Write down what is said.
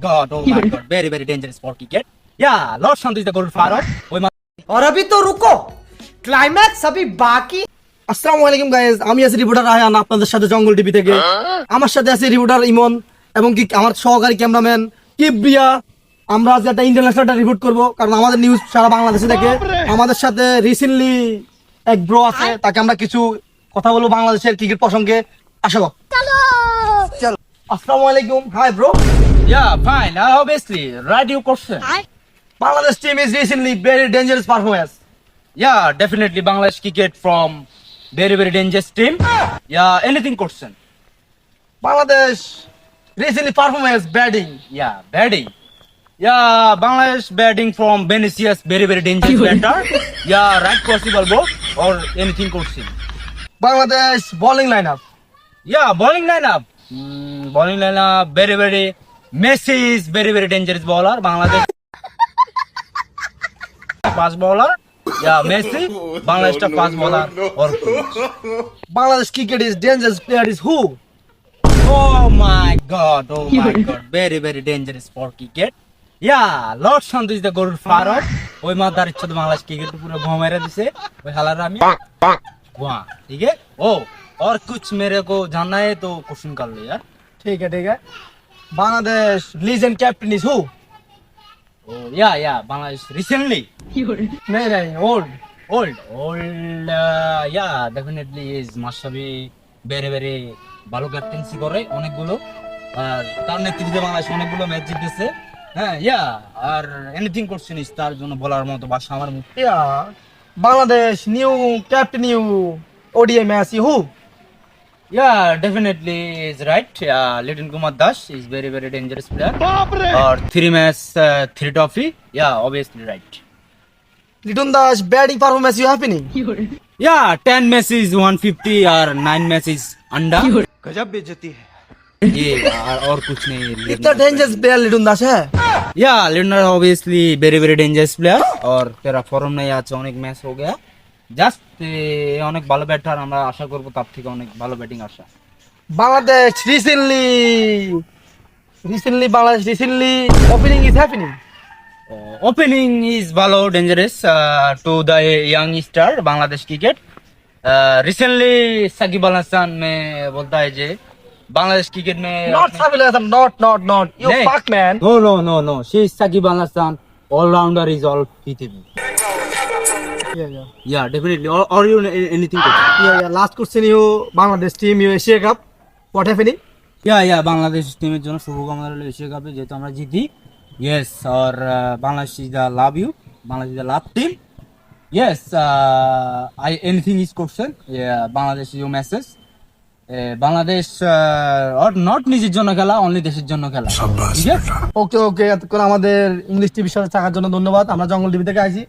god, oh my god, very very dangerous for cricket. Yeah, Lord Shantu is the goal forward. ওই মা- और अभी तो रुको क्लाइमैक्स अभी बाकी আসসালামু আলাইকুম গাইজ আমি আছি রিপোর্টার রায়হান আপনাদের সাথে জঙ্গল টিভি থেকে আমার সাথে আছে রিপোর্টার ইমন এবং কি আমার সহকারী ক্যামেরাম্যান কিবরিয়া আমরা আজকে একটা ইন্টারন্যাশনাল রিপোর্ট করব কারণ আমাদের নিউজ সারা বাংলাদেশে দেখে আমাদের সাথে রিসেন্টলি এক ব্রো আছে তাকে আমরা কিছু কথা বলবো বাংলাদেশের ক্রিকেট প্রসঙ্গে আশা কর চলো আসসালামু আলাইকুম hi bro Yeah, fine. Uh, obviously, your question. Bangladesh team is recently very dangerous performance Yeah, definitely Bangladesh cricket from very very dangerous team. Yeah, anything question. Bangladesh recently performance batting Yeah, batting. Yeah, Bangladesh batting from Benicius, very very dangerous batter. Yeah, right possible bro or anything question. Bowling line up Yeah, bowling lineup. Mm, bowling lineup very very Messi is very very dangerous bowler. Bangladesh fast bowler. Yeah, Messi. Bangladesh no, fast bowler or Bangladesh cricket is dangerous player is who Oh my god, oh my god, very very dangerous for cricket. Yeah, Lord Shantu is the goal forward. ওই mother ইচ্ছা তো Bangladesh cricket পুরো ঘুমাইরা দিছে ওই হালার আমি ওয়া ঠিক है ओ और कुछ मेरे को जानना है तो क्वेश्चन कर लो यार ठीक है ठीक है Bangladesh legend captain is who? Oh yeah, yeah, Bangladesh recently. no, no, old, old, old. Uh, yeah, definitely is Mashabi very very ভালো ক্যাপ্টেন্সি করে অনেকগুলো আর তার নেতৃত্বে বাংলাদেশ অনেকগুলো ম্যাচ জিতেছে হ্যাঁ ইয়া আর এনিথিং করছেন তার জন্য বলার মতো বা আমার মুখ yeah Bangladesh new captain new ODI match who Yeah, definitely is right. Yeah, Litin Kumar Dash is very very dangerous player. Or three match, uh, three trophy. Yeah, obviously right. Liton Dash batting performance you happening? yeah, ten match is 150 or nine match is under. गजब बेइज्जती है. ये यार और कुछ नहीं इतना dangerous player Liton Das है या Liton obviously very very dangerous player और तेरा फॉर्म नहीं आज अनेक मैच हो गया জাস্ট অনেক ভালো ব্যাটার আমরা আশা করব তার থেকে অনেক ভালো ব্যাটিং আসা। Bangladesh recently recently Bangladesh recently opening is happening opening is ভালো dangerous to the young star Bangladesh cricket recently Shakib Al Hasan মে বলতে হয় যে Bangladesh cricket may not Shakib Al not not not you fuck man no no no no she Shakib Al Hasan allrounder is all পৃথিবী Yeah, yeah. Yeah, definitely. Or, or you anything. Coach? Yeah, yeah. Last question, you Bangladesh team, you Asia Cup. What happening? Yeah, yeah. Bangladesh team জন্য শুভকামনা রইল Asia কাপে যেহেতু আমরা জিতি yes R Bangladesh is the love you Bangladesh the love team yes I anything is question Bangladesh you message Bangladesh or not নিজের জন্য খেলা অনলি দেশের জন্য খেলা ওকে ওকে এতক্ষণ আমাদের ইংলিশ টিভির সাথে থাকার জন্য ধন্যবাদ আমরা জঙ্গল টিভি থেকে আছি